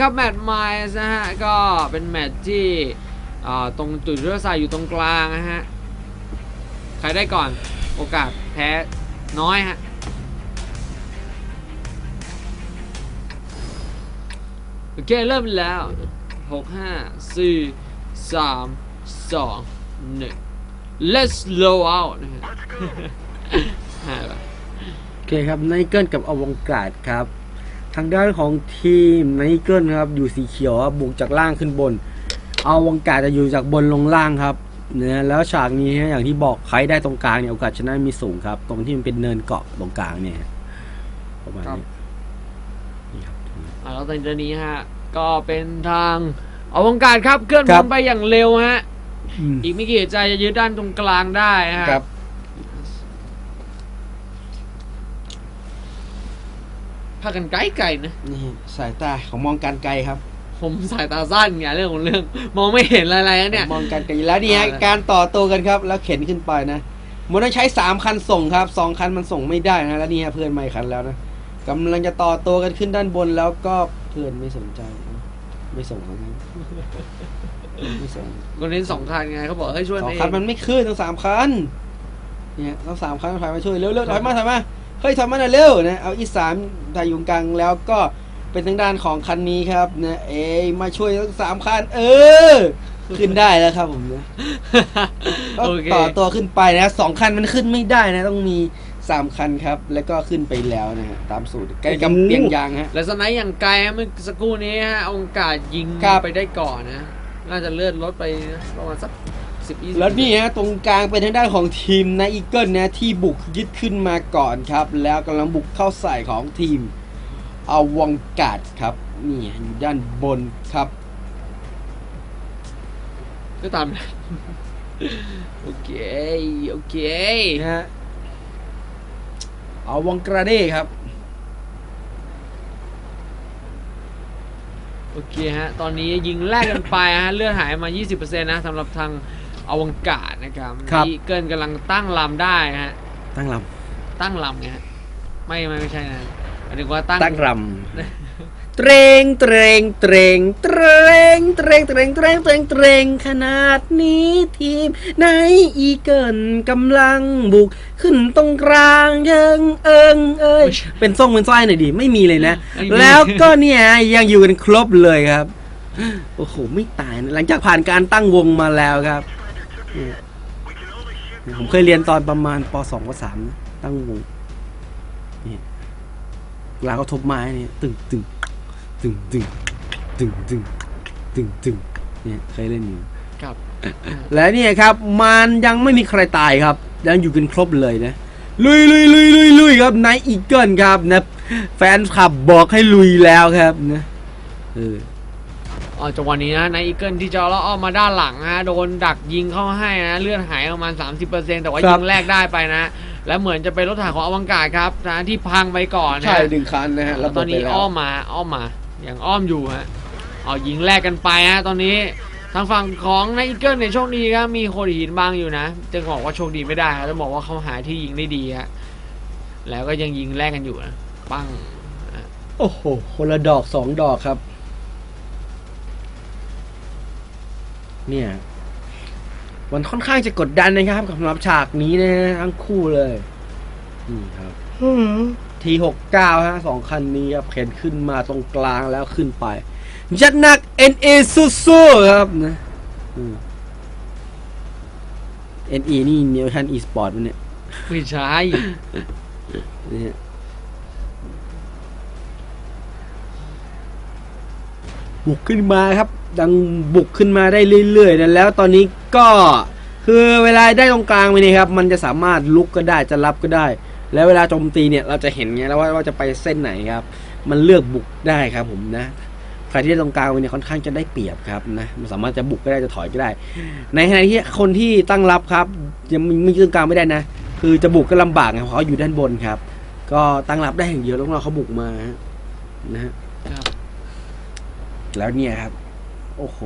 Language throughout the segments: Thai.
ครับ แมตช์ไมล์นะฮะ ก็เป็นแมตช์ที่อ่าตรงจุดยุทธศาสตร์อยู่ตรงกลางนะฮะ ใครได้ก่อนโอกาสแพ้น้อยฮะโอเค เริ่มแล้ว 6 5 4 3 2 1 let's blow out นะฮะหายไปโอเคครับไนเกิลกับอวงกาดครับ ทางด้านของทีมไนเกิลครับอยู่สีเขียวครับบุกจากล่างขึ้นบนอวงกาดจะอยู่จากบนลงล่างครับนะแล้วฉากนี้ฮะอย่างที่บอกใครได้ตรงกลางเนี่ยโอกาสชนะมีสูงครับ ตรงที่มันเป็นเนินเกาะตรงกลางเนี่ยฮะประมาณนี้นี่ครับอ่าแล้วตอนนี้ฮะ ก็เป็นทางอวงการครับเคลื่อนครับนไปอย่างเร็วฮะอืมอีกไม่กี่ใจจะยึดด้านตรงกลางได้ฮะ ครับ พากันไกลไกลๆนะนี่สายตาของมองการไกลครับ ผมสายตาสั้นไงเรื่องของเรื่อง มองไม่เห็นอะไรๆนะเนี่ยมองการไกลอยู่แล้วนี่ฮะเอาละการต่อตัวกันครับ แล้วเข็นขึ้นไปนะมันต้องใช้สามคันส่งครับสองคันมันส่งไม่ได้นะแล้วนี่ฮะเพื่อนไม่คันแล้วนะกำลังจะต่อตัวกันขึ้นด้านบนแล้วก็เพื่อนไม่สนใจนะไม่ส่งแล้วนะไม่ส่งคนเน้นสองคันไงเขาบอกให้ช่วยสองเอคันงมันไม่ขึ้นต้องสามคันเนี่ยต้องสามคันถอยมาช่วยเร็วเร็วถอยมาถอยมา เฮ้ยถอยมาหน่อยเร็วนะเอาอีสามทายอยู่กลางแล้วก็เป็นทางด้านของคันนี้ครับนะเอยมาช่วยทั้งสามคัน เออ ขึ้นได้แล้วครับผมนะก็โอเคต่อตัวขึ้นไปนะสองคันมันขึ้นไม่ได้นะต้องมีสามคันครับ แล้วก็ขึ้นไปแล้วนะฮะตามสูตรใกล้กับเปียงยางฮะและสไนด์อย่างไกลฮะเมื่อสักครู่นี้ฮะองกาสยิงครับไปได้ก่อนนะ น่าจะเลื่อนรถไปนะประมาณสัก สิบยี่สิบแล้วนี่ฮะตรงกลางเป็นทางด้านของทีมนะอีเกิลนะที่บุกยึดขึ้นมาก่อนครับ แล้วกำลังบุกเข้าใส่ของทีมเอาวังกาดครับนี่อยู่ด้านบนครับก็ตามนั้นโอเคโอเคนะฮะเอาวังกระเด้ครับ โอเคฮะ ตอนนี้ยิงแลกกันไปฮะ เลือดหายมา 20%นะสำหรับทาง อวังกาศนะครับครับ นี่เกินกำลังตั้งลำได้ฮะ ตั้งลตั้งลำไงฮะไม่ไม่ไม่ใช่นะหมายถึงว่าตั้งำตั้งรำเตรงเตรงเตรงเตรงเตรงเตรงเตรงเตรงเตรงขนาดนี้ทีมในอีเกิลกำลังบุกขึ้นตรงกลางเยิงเอิงเอ้ยเป็นส่งเป็นสร้อยหน่อยดิไม่มีเลยนะไม่มีแล้วก็เนี่ยยังอยู่กันครบเลยครับ โอ้โหไม่ตายนะหลังจากผ่านการตั้งวงมาแล้วครับเนี่ยผมเคยเรียนตอนประมาณป .2 ป .3 นะตั้งวงนี่เวลาเขาทบไม้เนี่ยตึงตึงตึงตึงตึงตึงตึงตึงเนี่ยเคยเล่นอยู่ครับ และเนี่ยครับ มันยังไม่มีใครตายครับ ยังอยู่กันครบเลยนะ ลุยลุยลุยลุยลุยครับนายอีเกิลครับนะ แฟนคลับบอกให้ลุยแล้วครับนะเออ อ๋อจังหวะนี้นะในอีเกิลที่จะเลาะออกมาด้านหลังฮะโดนดักยิงเข้าให้นะเลือดหายประมาณ 30%แต่ว่าครับยิงแรกได้ไปนะ และเหมือนจะเป็นรถถังของอวังกาศครับนะที่พังไปก่อนนะใช่ดึงคันนะฮะแล้วตอนนี้ระเบิดไปแล้วอ้อมมาอ้อมมาอย่างอ้อมอยู่ฮะเอายิงแรกกันไปฮะตอนนี้ทางฝั่งของในอีเกิลเนี่ยโชคดีครับมีโคดหินบางอยู่นะจะบอกว่าโชคดีไม่ได้ครับต้องบอกว่าเขาหาที่ยิงได้ดีฮะแล้วก็ยังยิงแรกกันอยู่นะปังโอ้โหคนละดอกสองดอกครับ เนี่ยมันค่อนข้างจะกดดันนะครับกับสำหรับฉากนี้นะฮะทั้งคู่เลยนี่ครับทีหกเก้าฮะสองคันนี้ครับเข็นขึ้นมาตรงกลางแล้วขึ้นไป ยัดหนัก NA สู้ๆครับนะอืม NE นี่เนวทันอีสปอร์ตมันเนี่ยไม่ใช่เนี่ยบุกขึ้นมาครับ ดังบุกขึ้นมาได้เรื่อยๆนะแล้วตอนนี้ก็คือเวลาได้ตรงกลางไปนี่ครับ มันจะสามารถลุกก็ได้จะรับก็ได้ แล้วเวลาโจมตีเนี่ยเราจะเห็นไงแล้วว่าว่าจะไปเส้นไหนครับ มันเลือกบุกได้ครับผมนะใครที่ได้ตรงกลางไปเนี่ยค่อนข้างจะได้เปรียบครับนะมันสามารถจะบุกก็ได้จะถอยก็ได้ ในขณะที่คนที่ตั้งรับครับ ยังไม่ไม่ตรงกลางไม่ได้นะ คือจะบุกก็ลำบากไงเพราะเขาอยู่ด้านบนครับ ก็ตั้งรับได้อย่างเดียวแล้วเราเขาบุกมาฮะนะฮะครับแล้วเนี่ยครับ โอ้โห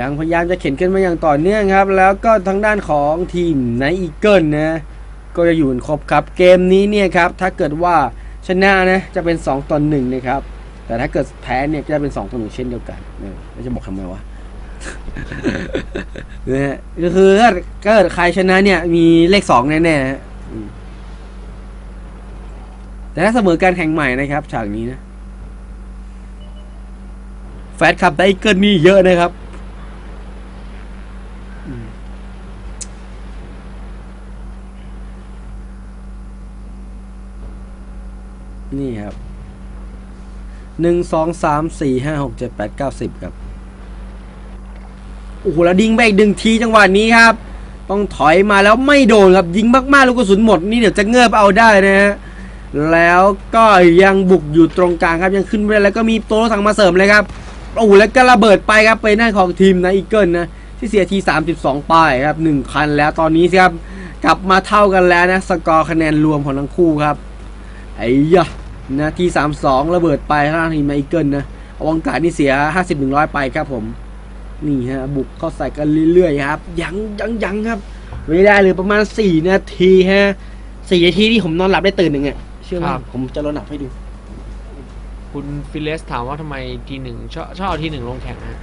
ยังพยายามจะเข็นขึ้นมาอย่างต่อเนื่องครับ แล้วก็ทางด้านของทีมไนอีเกิลนะก็จะอยู่นครบครับเกมนี้เนี่ยครับถ้าเกิดว่าชนะนะจะเป็น 2ต่อ1นะครับแต่ถ้าเกิดแพ้เนี่ยก็จะเป็นสองต่อหนึ่งเช่นเดียวกันเออแล้วจะบอกทำไมวะนะฮะก็คือถ้าเกิดใครชนะเนี่ยมีเลขสองแน่ๆฮะแต่ถ้าเสมอการแข่งใหม่นะครับ ฉากนี้นะ นคลับไดเกิลนี่เยอะนะครับนี่ครับหนึ่งสองสามสี่ห้าหกเจ็ดแปดเก้าสิบครับ โอ้โห แล้วดิงไปอีกหนึ่งทีจังหวะนี้ครับ ต้องถอยมาแล้วไม่โดนครับ ยิงมากๆ ลูกกระสุนหมดนี่เดี๋ยวจะเงือบเอาได้นะฮะ แล้วก็ยังบุกอยู่ตรงกลางครับ ยังขึ้นไปแล้วก็มีโตัวรถถังมาเสริมเลยครับ โอ้โหแล้วก็ระเบิดไปครับไปหน้าของทีมนะอีเกิลนะที่เสียที 32ป้ายครับหนึ่งคันแล้วตอนนี้สิครับกลับมาเท่ากันแล้วนะ สกอร์คะแนนรวมของทั้งคู่ครับไอ้ยะนะที 32 ระเบิดไปทางทีมนะอีเกิลนะอวังการนี่เสีย 50 100 ไปครับผม นี่ฮะบุกเข้าใส่กันเรื่อยๆครับ ยังยังยังครับไม่ได้เลยประมาณ 4 นาทีฮะสี่นาทีที่ผมนอนหลับได้ตื่นหนึ่งอะเชื่อไหมครับผมจะลดหนับให้ดู คุณฟิเลสถามว่าทำไมทีหนึ่งชอบชอบเอาทีหนึ่งลงแข่งนะ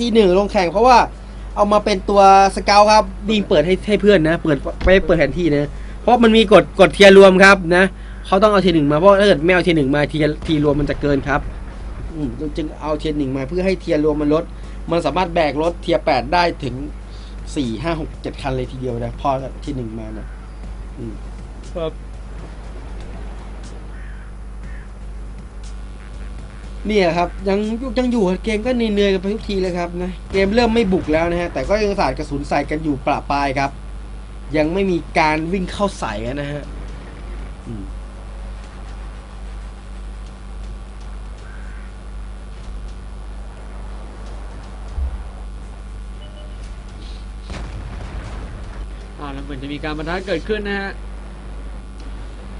ที่หนึ่งลงแข่งเพราะว่าเอามาเป็นตัวสเกลครับดิงเปิดให้ให้เพื่อนนะ เปิดไปเปิดแผนที่นะ เพราะมันมีกฎกฎเทียร์รวมครับนะเขาต้องเอาเทียร์หนึ่งมาเพราะถ้าเกิดไม่เอาเทียร์หนึ่งมาเทียร์ทีรวมมันจะเกินครับอืมจึงเอาเทียร์หนึ่งมาเพื่อให้เทียร์รวมมันลด มันสามารถแบกรถเทียร์แปดได้ถึงสี่ห้าหกเจ็ดคันเลยทีเดียวนะพอเทียร์หนึ่งมานะอืม ครับ นี่ยครับยังยังอยู่เกมก็เหนื่อยๆกันไปทุกทีเลยครับนะเกมเริ่มไม่บุกแล้วนะฮะแต่ก็ยังสาดกระสุนใส่กันอยู่ปละปลายครับ ยังไม่มีการวิ่งเข้าใส่อะนะฮะอืมอ่าแล้วเหมือนจะมีการประทะเกิดขึ้นนะฮะ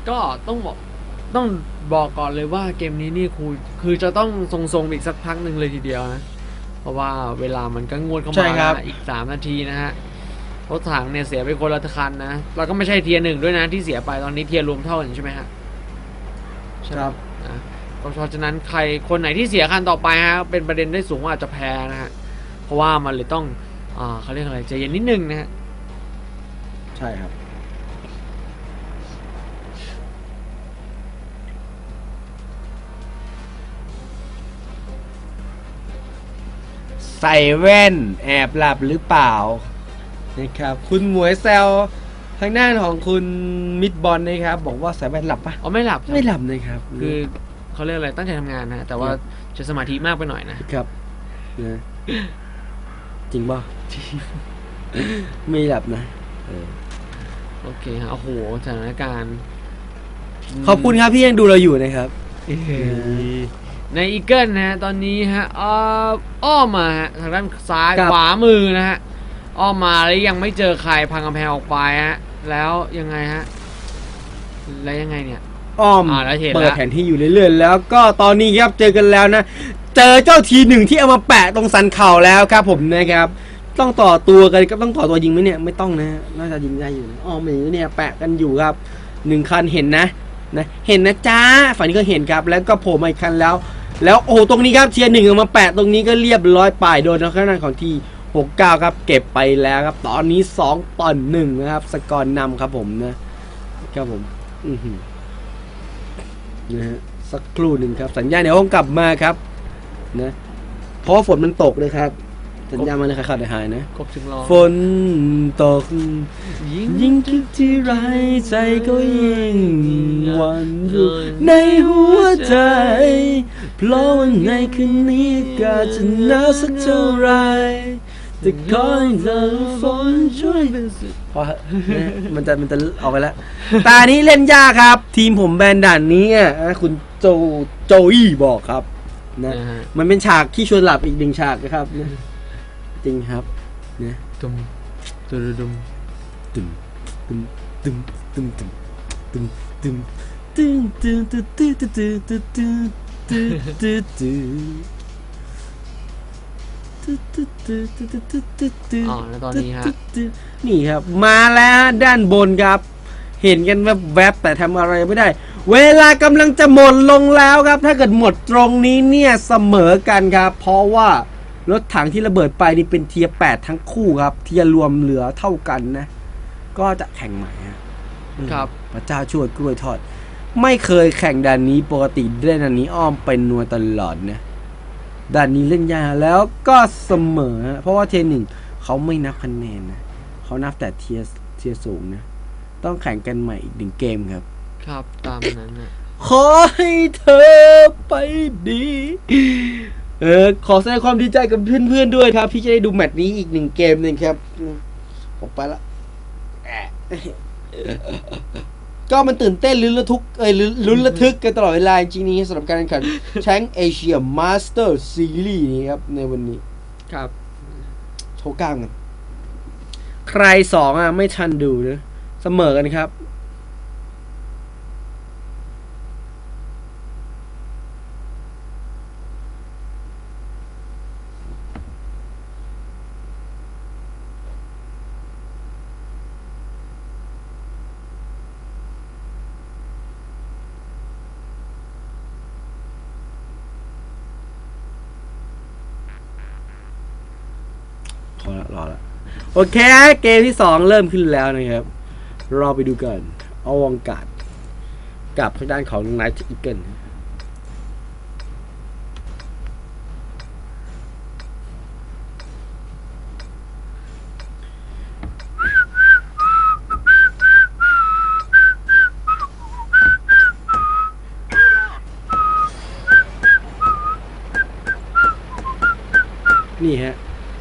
ก็ต้องบอก ต้องบอกก่อนเลยว่าเกมนี้นี่คือคือจะต้องทรงๆอีกสักพักหนึ่งเลยทีเดียวนะ เพราะว่าเวลามันก็งวดเข้าใช่มาครับนะอีกสามนาทีนะฮะรถถังเนี่ยเสียไปคนละคันนะแล้วก็ไม่ใช่เทียร์หนึ่งด้วยนะที่เสียไปตอนนี้เทียร์รวมเท่ากันใช่ไหมฮะใช่ไหม ครับ นะก็เพราะฉะนั้นใครคนไหนที่เสียคันต่อไปฮะเป็นประเด็นได้สูงว่าอาจจะแพ้นะฮะเพราะว่ามันเลยต้องอ่าเขาเรียกอะไรใจเย็นนิดนึงนะฮะใช่ครับ ใส่แว่น แอบหลับหรือเปล่านะครับคุณหมวยแซวทางด้านของคุณมิดบอลนะครับบอกว่าใส่แว่นหลับปะอ๋อไม่หลับครับไม่หลับนะครับคือเขาเรียกอะไรตั้งใจทำงานนะแต่ว่าจะสมาธิมากไปหน่อยนะครับนะจริงป่ะไม่หลับนะเออ โอเคฮะโอ้โหสถานการณ์ขอบคุณครับที่ยังดูเราอยู่นะครับ ในอีเกิลนะฮะตอนนี้ฮะอ้ออ้อมมาฮะทางด้านซ้ายครับขวามือนะฮะอ้อมมาแล้วยังไม่เจอใครพังกำแพงออกไปฮะแล้วยังไงฮะแล้วยังไงเนี่ยอ้อมอ่าแล้วเห็นแล้วเปิดแผนที่อยู่เรื่อยๆแล้วก็ตอนนี้ครับเจอกันแล้วนะ เจอเจ้าทีหนึ่งที่เอามาแปะตรงสันเข่าแล้วครับผมนะครับ ต้องต่อตัวกันก็ต้องต่อตัวยิงไหมเนี่ยไม่ต้องนะน่าจะยิงได้อยู่นะอ้อมอย่างนี้เนี่ยแปะกันอยู่ครับหนึ่งคันเห็นนะนะ เห็นนะจ้าฝั่งนี้ก็เห็นครับแล้วก็โผล่มาอีกคันแล้ว แล้วโอ้ตรงนี้ครับเชียร์หนึ่งออกมาแปะตรงนี้ก็เรียบร้อยป่ายโดนทางด้านของที่69 ครับ เก็บไปแล้วครับ ตอนนี้ 2ต่อหนึ่งนะครับ สกอร์นำครับผมนะครับผมนะฮะสักครู่หนึ่งครับ สัญญาณเดี๋ยวคงกลับมาครับ นะเพราะฝนมันตกเลยครับ สัญญาณมันเลยขาดหายๆนะครบถึงรอฝนตกยิงยิ่งคิดที่ไรใจก็ยิ่งหวันอยู่ในหัวใจ เพราะว่าในคืนนี้ก็จะหนาวสักเท่าไรแต่ขอให้เธอฝนช่วยเป็นสุดพอเหอะนะมันจะมันจะออกไปแล้ว ตานี้เล่นยากครับ ทีมผมแบนด่านนี้อะคุณโจโจอี้บอกครับนะนะฮะมันเป็นฉากที่ชวนหลับอีกหนึ่งฉากนะครับนะ จริงครับนะตุมตุมตุมตึมตึมตึมตึมตึมตึมตึมตึมตึมตึมตึมตึมตึมตึมตึมตึมตึมอ๋อแล้วตอนนี้ฮะนี่ครับ มาแล้วด้านบนครับ เห็นกันแวบๆแต่ทำอะไรไม่ได้ เวลากำลังจะหมดลงแล้วครับ ถ้าเกิดหมดตรงนี้เนี่ยเสมอกันครับ เพราะว่า รถถังที่ระเบิดไปนี่เป็นเทียร์แปดทั้งคู่ครับ เทียร์รวมเหลือเท่ากันนะ ก็จะแข่งใหม่ฮะครับ พระเจ้าช่วยกล้วยทอด ไม่เคยแข่งด่านนี้ปกติเล่นอันนี้อ้อมเป็นนัวตลอดนะด่านนี้เล่นยากแล้วก็เสมอฮะเพราะว่าเทียร์หนึ่งเขาไม่นับคะแนนนะเขานับแต่เทียร์เทียร์สูงนะ ต้องแข่งกันใหม่อีกหนึ่งเกมครับ ครับตามนั้นนะขอให้เธอไปดี เออขอแสดงความดีใจกับเพื่อนๆด้วยครับพี่จะได้ดูแมตช์นี้อีกหนึ่งเกมหนึ่งครับอืมผมไปละแอะก็มันตื่นเต้นลุ้นระทึกเอ้ยลุ้นลุ้นระทึกกันตลอดเวลาจริงๆนี้สำหรับการแข่งขันแชงเอเชียมาสเตอร์ซีรีส์นี้ครับ ในวันนี้ ครับโชว์กล้ามกัน ใครสองอะ ไม่ทันดูนะเสมอกันครับ พอละรอละ โอเค เกมที่สองเริ่มขึ้นแล้วนะครับรอไปดูกันเอาวังการดกับทางด้านของไนท์อีเกิลนี่ฮะ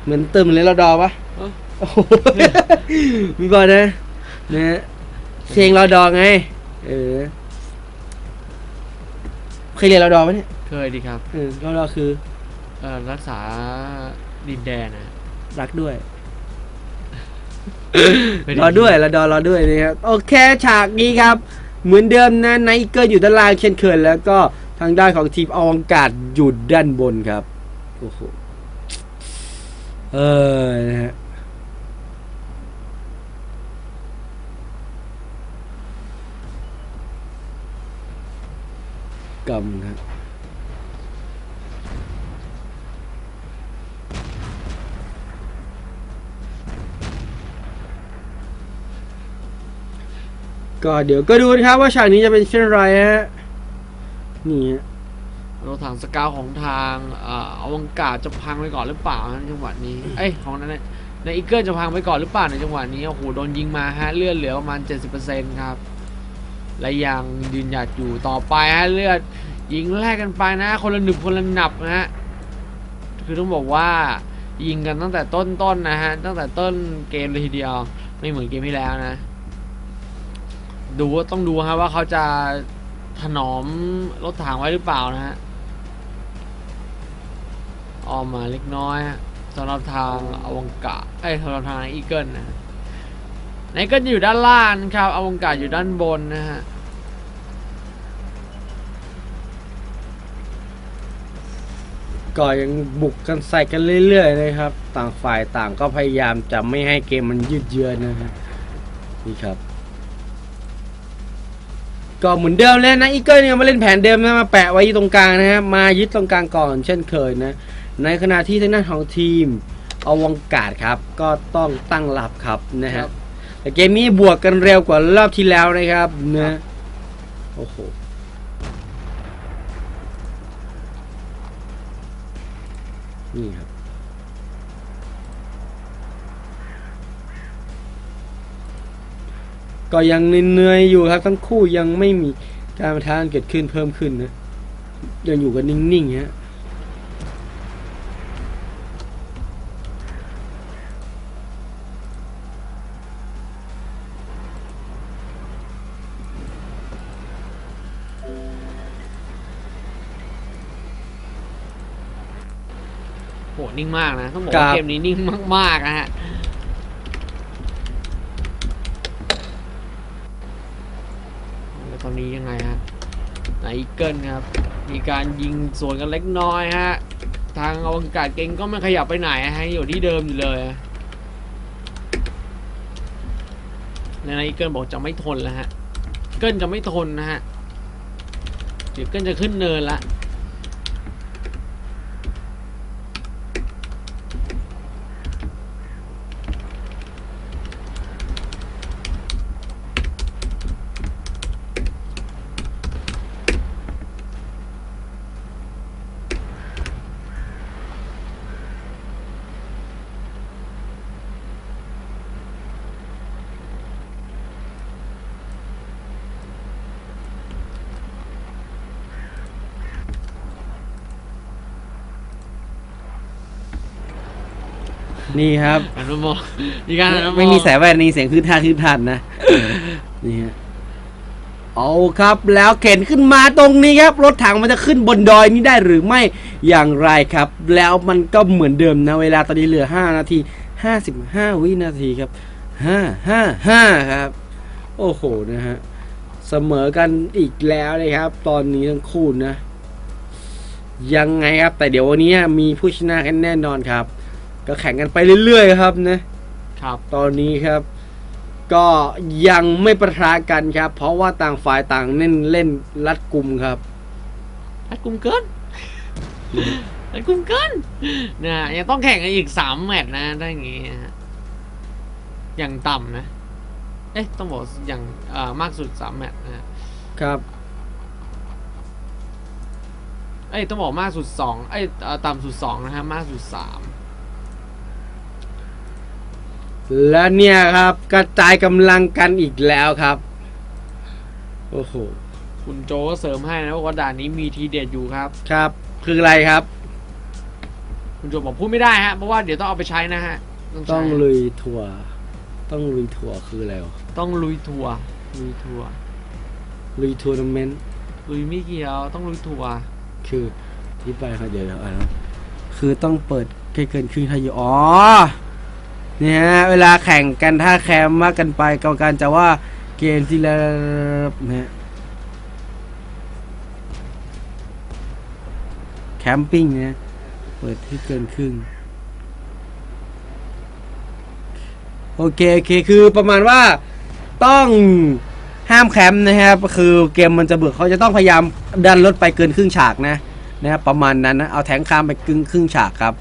เหมือนเติมเลยเราดอปะ โอ้โหมีบอลนะนะฮะเพลงเราดอไง เออเคยเรียนเราดอไหมเนี่ยเคยดีครับเออเราดอคือเอ่อรักษาดินแดนนะรักด้วย ไม่ไรอด้วยรอดอรอด้วยนะครับโอเคฉากนี้ครับ เหมือนเดิมนะไนเกอร์อยู่ด้านล่างเช่นเคยแล้วก็ทางด้านของทีมอวกาศอยู่ด้านบนครับโอ้โหเออนะฮะ กำครับก็เดี๋ยวก็ดูนะครับว่าฉากนี้จะเป็นเช่นไรฮะนี่ฮะรถถังสกาวของทางเอ่ออวกาศจะพังไปก่อนหรือเปล่าในจังหวะนี้เอ้ยของนั้นนะในอีเกิลจะพังไปก่อนหรือเปล่าในจังหวะนี้โอ้โหโดนยิงมาฮะเลือดเหลือประมาณ 70%ครับ และยังยืนหยัดอยู่ต่อไปฮะเลือดยิงแลกกันไปนะคนละหนึบคนละหนับนะฮะคือต้องบอกว่ายิงกันตั้งแต่ต้นๆนะฮะตั้งแต่ต้นเกมเลยทีเดียว ไม่เหมือนเกมที่แล้วนะ ดูต้องดูฮะว่าเขาจะถนอมรถถังไว้หรือเปล่านะฮะออกมาเล็กน้อยสำหรับทางอวกาศเอ้ยสำหรับทางอีเกิลนะ ฮะในก็อยู่ด้านล่างครับอวกาศอยู่ด้านบนนะฮะก็ยังบุกกันใส่กันเรื่อยๆนะครับ ต่างฝ่ายต่างก็พยายามจะไม่ให้เกมมันยืดเยื้อนะฮะนี่ครับ ก็เหมือนเดิมเลยนะอีเกิลเนี่ยมาเล่นแผนเดิมนะมาแปะไว้ตรงกลางนะฮะมายึดตรงกลางก่อนเช่นเคยนะ ในขณะที่ทางด้านของทีมอวกาศครับ ก็ต้องตั้งรับครับนะครัฮะบ แต่เกมนี้บวกกันเร็วกว่ารอบที่แล้วนะครับนะโอ้โหนี่ครับก็ยังเหนื่อยๆอยู่ครับทั้งคู่ยังไม่มีการประทานเกิดขึ้นเพิ่มขึ้นนะยังอยู่กันนิ่งๆฮะ นิ่งมากนะต้องบอกครัว่าบเกมนี้นิ่งมากๆนะฮะแล้วตอนนี้ยังไงฮะไนเกิลครับ มีการยิงสวนกันเล็กน้อยฮะ ทางอวกาศเก่งก็ไม่ขยับไปไหนฮะอยู่ที่เดิมอยู่เลยโแล้วนายอีเกิลบอกจะไม่ทนแล้วฮะ เกิลจะไม่ทนนะฮะเดี๋ยวเกิลจะขึ้นเนินละ นี่ครับหันมามองมีการหันามองไม่มีสายแว่นนี่เสียงคืนท่าคืนทันนะนี่ฮะเอาครับแล้วเข็นขึ้นมาตรงนี้ครับ รถถังมันจะขึ้นบนดอยนี้ได้หรือไม่อย่างไรครับ แล้วมันก็เหมือนเดิมนะ เวลาตอนนี้เหลือ 5 นาที 55 วินาทีครับ 5 5 5 ครับ โอ้โหนะฮะเสมอกันอีกแล้วนะครับ ตอนนี้ทั้งคู่นะ ยังไงครับ แต่เดี๋ยววันนี้มีผู้ชนะกันแน่นอนครับ ก็แข่งกันไปเรื่อยๆครับนะครับตอนนี้ครับ ก็ยังไม่ประทะกันครับ เพราะว่าต่างฝ่ายต่างเล่นเล่นรัดกลุ่มครับรัดกุมเกินรัดกุมเกินนะยังต้องแข่งกันอีกสามแมตช์นะถ้าอย่างงี้นะฮะอย่างต่ำนะ เอ๊ะต้องบอกอย่างเอ่อมากสุดสามแมตช์นะฮะครับเอ้ยต้องบอกมากสุดสองเอ้ยเอ่อต่ำสุดสองนะฮะมากสุดสาม และเนี่ยครับกระจายกำลังกันอีกแล้วครับ โอ้โห คุณโจก็เสริมให้นะว่าด่านนี้มีทีเด็ดอยู่ครับ ครับ คืออะไรครับ คุณโจบอกพูดไม่ได้ฮะ เพราะว่าเดี๋ยวต้องเอาไปใช้นะฮะ ใช้ต้องลุยทัวร์ต้องลุยทัวร์คืออะไรวะต้องลุยทัวร์ลุยทัวร์ลุยทัวร์นาเมนต์ลุยไม่เกี่ยวต้องลุยทัวร์คือที่ไปเขาเดี๋ยวอะไรนะคือต้องเปิดใกล้เกินครึ่งทายอ๋อ เนี่ยฮะเวลาแข่งกันถ้าแคมมากกันไปกรรมการจะว่าเกมที่แล้วนะฮะแคมปิ้งเนะเปิดที่เกินครึ่งโอเคโอเคคือประมาณว่าต้องห้ามแคมป์นะครับคือเกมมันจะเบื่อเขาจะต้องพยายามดันรถไปเกินครึ่งฉากนะนะครับประมาณนั้นนะเอาแทงข้ามไปครึ่งครึ่งฉากครับ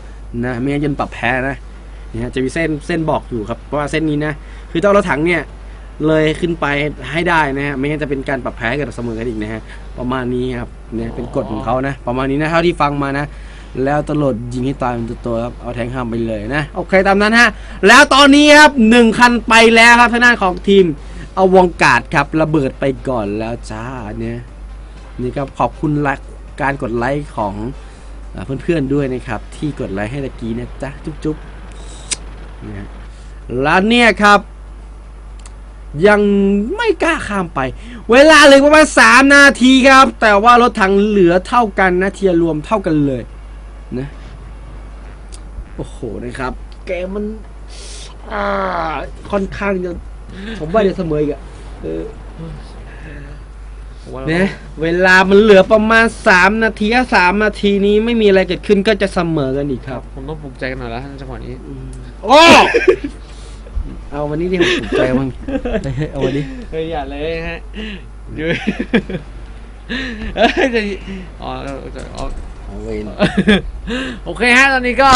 นะไม่งั้นจะปรับแพ้นะ นี่ยจะมีเส้นเส้นบอกอยู่ครับว่าเส้นนี้นะคือต้องเอารถถังเนี่ยเลยขึ้นไปให้ได้นะฮะไม่งั้นจะเป็นการปรับแพ้กับเสมอกันอีกนะฮะประมาณนี้ครับเนี่ยเป็นกฎของเขานะ ประมาณนี้นะเท่าที่ฟังมานะ แล้วตำรวจยิงให้ตายเป็นตัวๆครับเอาแทงข้ามไปเลยนะโอเคตามนั้นฮะแล้วตอนนี้ครับหนึ่งคันไปแล้วครับทางด้านของทีมเอาวงกาดครับระเบิดไปก่อนแล้วจ้าเนี่ยนี่ครับขอบคุณไลค์การกดไลค์ของเอ่อเพื่อนๆด้วยนะครับที่กดไลค์ให้ตะกี้นะจ๊ะจุ๊บๆ แล้วเนี่ยครับ ยังไม่กล้าข้ามไป เวลาเหลือประมาณ3นาทีครับ แต่ว่ารถถังเหลือเท่ากันนะเทียรวมเท่ากันเลยนะโอ้โหนะครับเกมันค่อนข้างจะผมว่าจะเสมออีกอะเออผมว่าเนี่ยเวลามันเหลือประมาณ 3 นาทีถ้าสามนาทีนี้ไม่มีอะไรเกิดขึ้นก็จะเสมอกันอีกครับ ผมต้องปลุกใจกันหน่อยแล้วท่านจังหวะนี้ โอ้เอาวันนี้ที่ผมถูกใจมั้งเฮ้ยเอาวันนี้เฮ้ยอย่าเลยฮะดูเอ้ยจะอ๋อจะอ๋อเอาเวนโอเคฮะตอนนี้ก็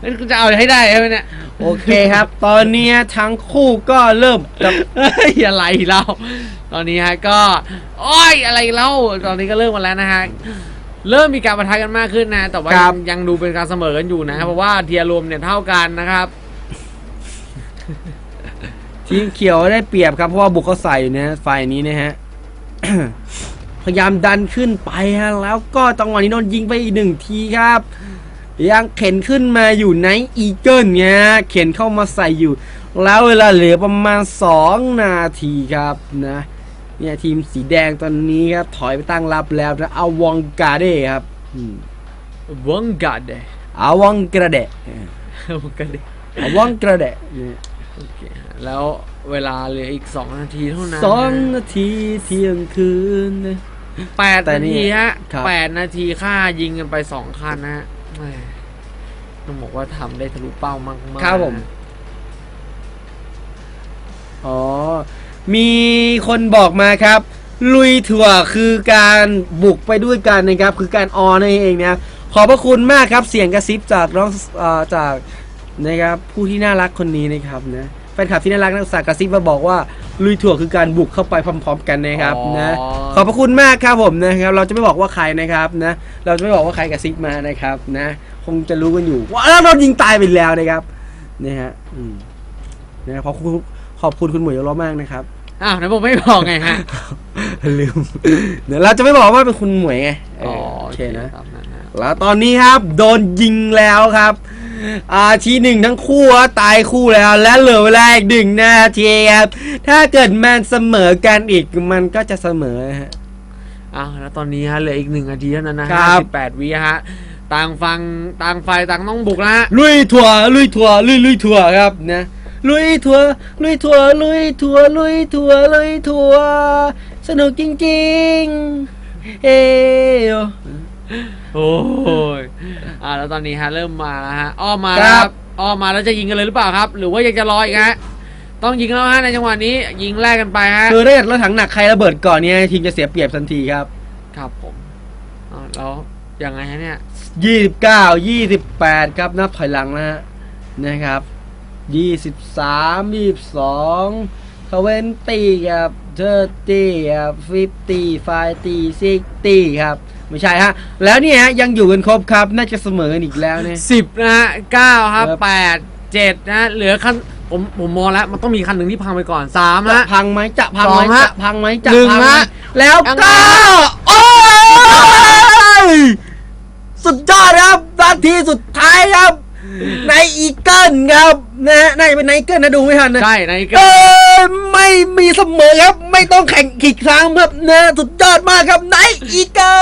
เอ้ยคุณจะเอาให้ได้ใช่ไหมเนี่ยโอเคครับ ตอนนี้ทั้งคู่ก็เริ่มจะเฮ้ยอะไรเรา ตอนนี้ฮะก็โอ้ยอะไรเล่าตอนนี้ก็เริ่มมาแล้วนะฮะเริ่มมีการประทะกันมากขึ้นนะ แต่ว่าครัยับงยังดูเป็นการเสมอกันอยู่นะเพราะว่าเทียร์รวมเนี่ยเท่ากันนะครับทีมเขียวได้เปรียบครับเพราะว่าบุกเขาใส่อยู่นะฝ่ายนี้นะฮะพยายามดันขึ้นไปฮะแล้วก็จังหวะนี้โดนยิงไปอีกหนึ่งทีครับ ยังเข็นขึ้นมาอยู่ในอีเกิลเนี่ยเข็นเข้ามาใส่อยู่ แล้วเวลาเหลือประมาณ 2 นาทีครับนะเนี่ยทีมสีแดงตอนนี้ครับถอยไปตั้งรับแล้วนะเอาวองกาเดครับอืมวังกัดเดเอาวองกระเดะวังกัดเดเอาวองกระเดะเนี่ยโอเคฮะแล้วเวลาเหลืออีก 2 นาทีเท่านั้นสองนาทีเที่ยงคืนนะแปดแต่นานี่ทีฮะครับแปดนาทีค่ายิงกันไปสองคันนะฮะแหม ต้องบอกว่าทำได้ทะลุเป้ามากๆครับผมนะอ๋อ มีคนบอกมาครับ ลุยถั่วคือการบุกไปด้วยกันนะครับ คือการออนนั่นเองนะครับขอบพระคุณมากครับ เสียงกระซิบจากน้องเอ่อจากนะครับผู้ที่น่ารักคนนี้นะครับนะแฟนคลับที่น่ารักนักศึกษากระซิบมาบอกว่า ลุยถั่วคือการบุกเข้าไปพร้อม ๆ กันนะครับอ๋อ นะขอบพระคุณมากครับผมนะครับ เราจะไม่บอกว่าใครนะครับนะเราจะไม่บอกว่าใครกระซิบมานะครับนะคงจะรู้กันอยู่ว่าเราโดนยิงตายไปแล้วนะครับนะฮะอืมนะครับขอบคุณขอบคุณคุณหมวยยกล้อมากนะครับ อ้าวไหนผมไม่บอกไงฮะลืมเดี๋ยวเราจะไม่บอกว่าเป็นคุณหมวยไงเออโอเคนะตามนั้นฮะแล้วตอนนี้ครับ โดนยิงแล้วครับ อ่าทีหนึ่งทั้งคู่อะตายคู่แล้วและเหลือเวลาอีกหนึ่งนาทีครับถ้าเกิดมันเสมอกันอีกมันก็จะเสมอฮะอ้าวแล้วตอนนี้ฮะเหลืออีกหนึ่งนาทีเท่านั้นนะคฮะรับสิบแปดวิฮะต่างฟังต่างฝ่ายต่างต้องบุกนะฮะลุยถั่วลุยถั่วลุยลุยถั่วครับนะลุยถั่วลุยถั่วลุยถั่วลุยถั่วลุยถั่วสนุกจริงๆเฮ้ย โอ้ยอ่าแล้วตอนนี้ฮะเริ่มมาแล้วฮะอ้อมมาคแล้วรัครับ บอ้อมมาแล้วจะยิงกันเลยหรือเปล่าครับ หรือว่ายังจะรออีกฮะต้องยิงแล้วฮะในจังหวะนี้ยิงแลกกันไปฮะคือถ้าเกิดรถถังหนักใครระเบิดก่อนเนี่ยทีมจะเสียเปรียบทันทีครับ ครับผมอ้าวแล้วยังไงฮะเนี่ยยี่สิบเก้ายี่สิบแปดครับนับถอยหลังนะฮะนะครับยี่สิบสามยี่สิบสองทเวนตี้ครับเทอร์ตี้ครับฟิฟตี้ไฟตี้ซิกตี้ครับ ไม่ใช่ฮะ แล้วเนี่ยฮะยังอยู่กันครบครับ น่าจะเสมอกันอีกแล้วเนี่ย สิบนะฮะเก้าครับครับ แปดเจ็ดนะฮะเหลือคันผมผมมองแล้วมันต้องมีคันหนึ่งที่พังไปก่อนสามจะฮะ พังไหมจะพังไหมสองฮะจะพังไหมจะหนึ่งพังไหมฮะแล้วยังไง ก็โอ้ยสุดยอดครับนาทีสุดท้ายครับ ในอีเกิลครับนะฮะน่าจะเป็นในอีเกิลนะดูไม่ทันนะใช่ในก็เออไม่มีเสมอครับ ไม่ต้องแข่งขีดครั้งครับนะสุดยอดมากครับในอีเกิ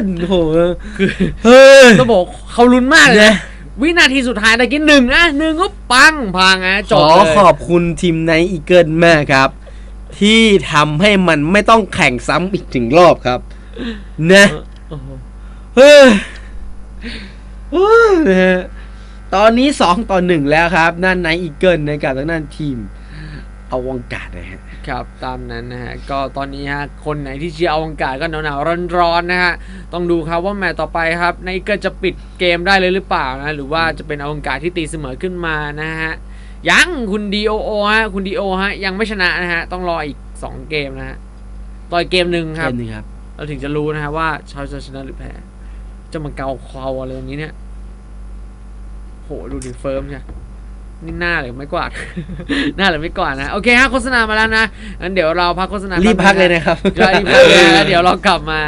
ลโอ้โหคือเฮ้ยต้องบอกเขาลุ้นมากเลยนะนะวินาทีสุดท้ายตะกี้หนึ่งนะหนึ่งก็ปังพังนะจขบอเลยขอบคุณทีมในอีเกิลมากครับ ที่ทำให้มันไม่ต้องแข่งซ้ำอีกถึงรอบครับ นะโอ้โหเฮ้ยเฮ้ย นะฮะตอนนี้สองต่อหนึ่งแล้วครับ นั่นในอีเกิลในกับทางด้านทีมอวกาศนะฮะครับตามนั้นนะฮะก็ตอนนี้ฮะคนไหนที่เชียร์อวกาศก็หนาวๆร้อนๆนะฮะต้องดูครับว่าแมตช์ต่อไปครับในเกิดจะปิดเกมได้เลยหรือเปล่านะหรือว่าจะเป็นอวกาศที่ตีเสมอขึ้นมานะฮะยังคุณดีโอโอฮะคุณดีโอฮะยังไม่ชนะนะฮะต้องรออีก 2 เกมนะฮะต่ออีกเกมหนึ่งครับเกมหนึงครับ เราถึงจะรู้นะฮะว่าชาวจะชนะหรือแพ้จะมาเกาคออะไรตรงนี้เนี่ย โหดูดิเฟิร์มใช่นี่หน้าหรือไม่กวาด หน้าหรือไม่กวาดนะ โอเคฮะโฆษณามาแล้วนะงั้นเดี๋ยวเราพักโฆษณารีบพักเลยแป๊นะครับบนึงนะรีบพักเลยนะแล้วเดี๋ยวเรากลับมา